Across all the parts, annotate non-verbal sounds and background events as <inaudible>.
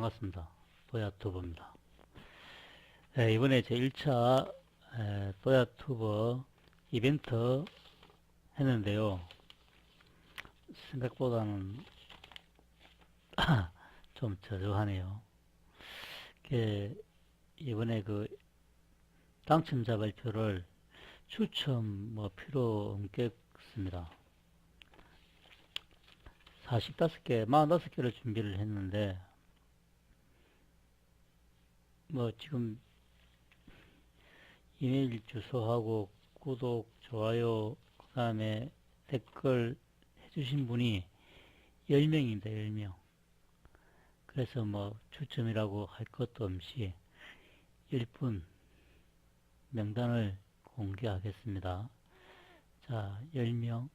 반갑습니다. 소야투버입니다. 네, 이번에 제 1차 소야투버 이벤트 했는데요. 생각보다는 <clears throat> 좀 저조하네요. 이번에 그 당첨자 발표를 추첨 뭐 필요 없겠습니다. 45개, 45개를 준비를 했는데 뭐 지금 이메일 주소하고 구독, 좋아요, 그 다음에 댓글 해주신 분이 10명입니다, 10명. 그래서 뭐 추첨이라고 할 것도 없이 1분 명단을 공개하겠습니다. 자, 10명.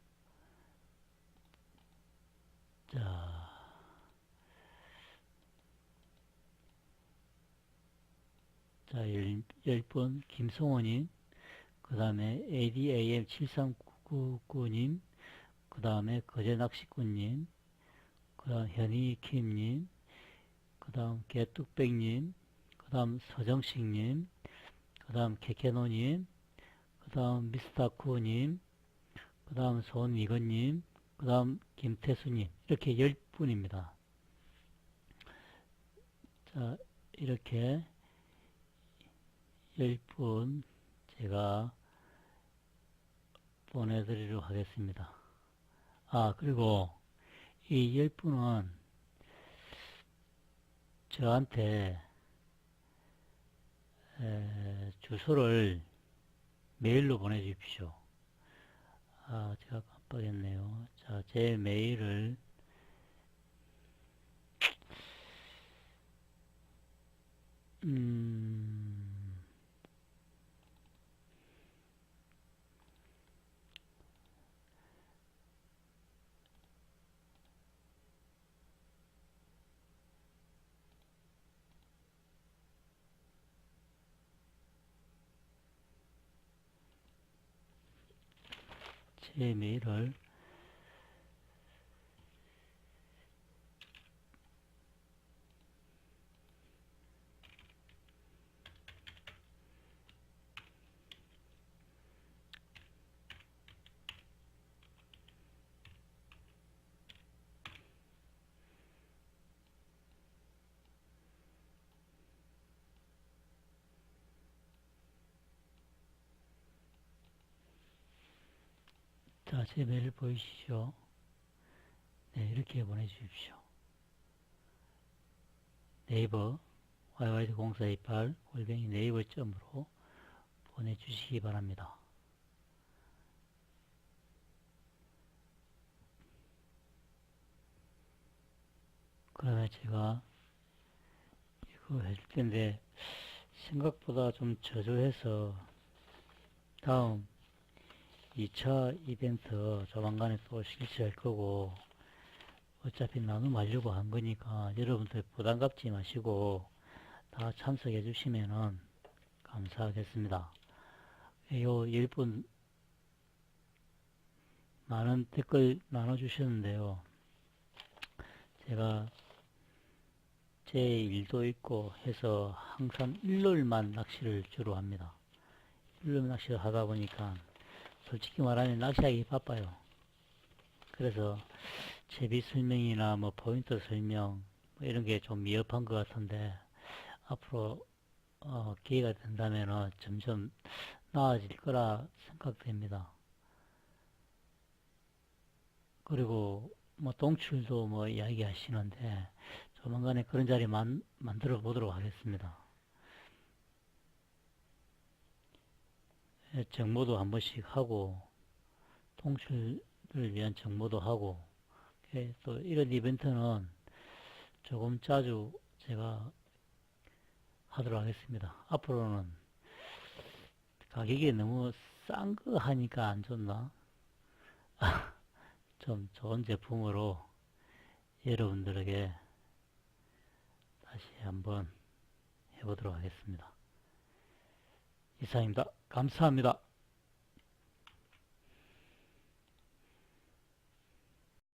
자, 자, 10분, 김성호님, 그 다음에 ADAM7399님, 그 다음에 거제낚시꾼님, 그 다음 현이킴님, 그 다음 개뚝백님, 그 다음 서정식님, 그 다음 케케노님, 그 다음 미스타쿠님, 그 다음 손이건님, 그 다음 김태수님, 이렇게 10분입니다. 자, 이렇게 10분 제가 보내드리도록 하겠습니다. 아, 그리고 이 10분은 저한테 에, 주소를 메일로 보내주십시오. 아, 제가 깜빡했네요. 자, 제 메일을 음, 제 메일을 자, 제 메일 보이시죠? 네, 이렇게 보내주십시오. 네이버 yy0428 골뱅이 네이버 점으로 보내주시기 바랍니다. 그러면 제가 이거 해줄 텐데 생각보다 좀 저조해서 다음 2차 이벤트 조만간에 또 실시할 거고 어차피 나눔하려고 한 거니까 여러분들 부담 갖지 마시고 다 참석해 주시면은 감사하겠습니다. 요 1분 많은 댓글 나눠주셨는데요. 제가 제 일도 있고 해서 항상 일요일만 낚시를 주로 합니다. 일요일 낚시를 하다 보니까 솔직히 말하면 낚시하기 바빠요. 그래서 채비 설명이나 뭐 포인트 설명 뭐 이런 게 좀 미흡한 것 같은데 앞으로 어, 기회가 된다면 점점 나아질 거라 생각됩니다. 그리고 뭐 동출도 뭐 이야기 하시는데 조만간에 그런 자리 만, 만들어 보도록 하겠습니다. 정모도 한 번씩 하고 통출을 위한 정모도 하고 예, 또 이런 이벤트는 조금 자주 제가 하도록 하겠습니다. 앞으로는 가격이 너무 싼 거 하니까 안 좋나? <laughs> 좀 좋은 제품으로 여러분들에게 다시 한번 해보도록 하겠습니다. 이상입니다. 감사합니다.